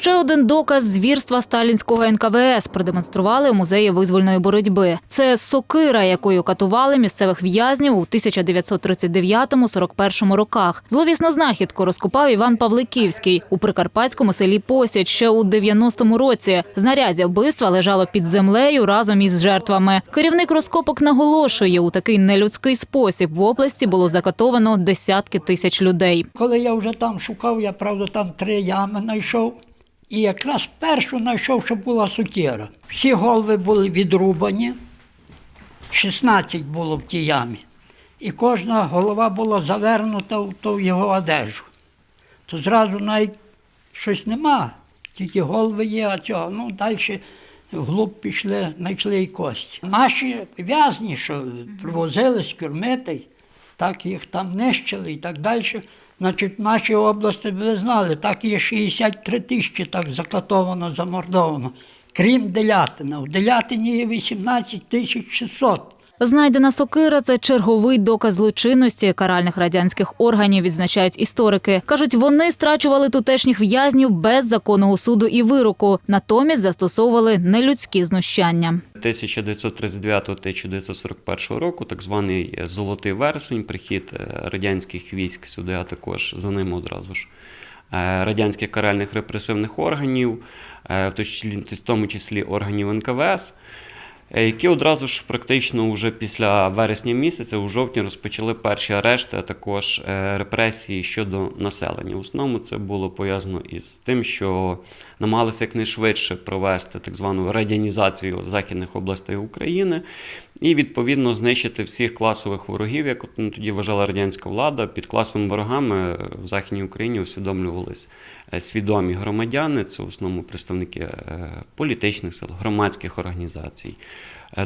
Ще один доказ звірства сталінського НКВС продемонстрували у музеї визвольної боротьби. Це сокира, якою катували місцевих в'язнів у 1939-41 роках. Зловісну знахідку розкопав Іван Павликівський у прикарпатському селі Посять ще у 90-му році. Знаряддя вбивства лежало під землею разом із жертвами. Керівник розкопок наголошує, у такий нелюдський спосіб в області було закатовано десятки тисяч людей. Коли я вже там шукав, я правда там три ями знайшов. І якраз першу знайшов, що була сукера. Всі голови були відрубані, 16 було в тій ямі. І кожна голова була завернута в ту його одежу. То зразу навіть щось нема, тільки голови є, а цього. Ну, далі вглуб пішли, знайшли і кості. Наші в'язні, що привозили з так їх там нищили і так далі. Значить, в нашій області, ви знали, так є 63 тисячі так закатовано, замордовано. Крім Делятина. В Делятині є 18 тисяч 600. Знайдена сокира це черговий доказ злочинності каральних радянських органів, відзначають історики. кажуть, вони страчували тутешніх в'язнів без законного суду і вироку, натомість застосовували нелюдські знущання. 1939-1941 року, так званий Золотий вересень, прихід е, радянських військ сюди, а також за ними одразу ж е, радянських каральних репресивних органів, е, в тому числі органів НКВС. Е, Які одразу ж практично вже після вересня місяця, у жовтні, розпочали перші арешти, а також е, репресії щодо населення. В основному це було пов'язано із тим, що намагалися якнайшвидше провести так звану радянізацію західних областей України і відповідно знищити всіх класових ворогів, як ну, тоді вважала радянська влада. Під класовими ворогами е, в Західній Україні усвідомлювались е, свідомі громадяни, це в основному представники е, політичних сил, громадських організацій,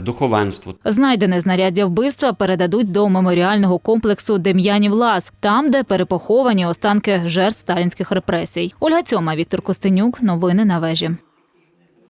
духовенство. Знайдене знаряддя вбивства передадуть до меморіального комплексу Дем'янів Лаз, там, де перепоховані останки жертв сталінських репресій. Ольга Цьома, Віктор Костенюк. Новини на вежі.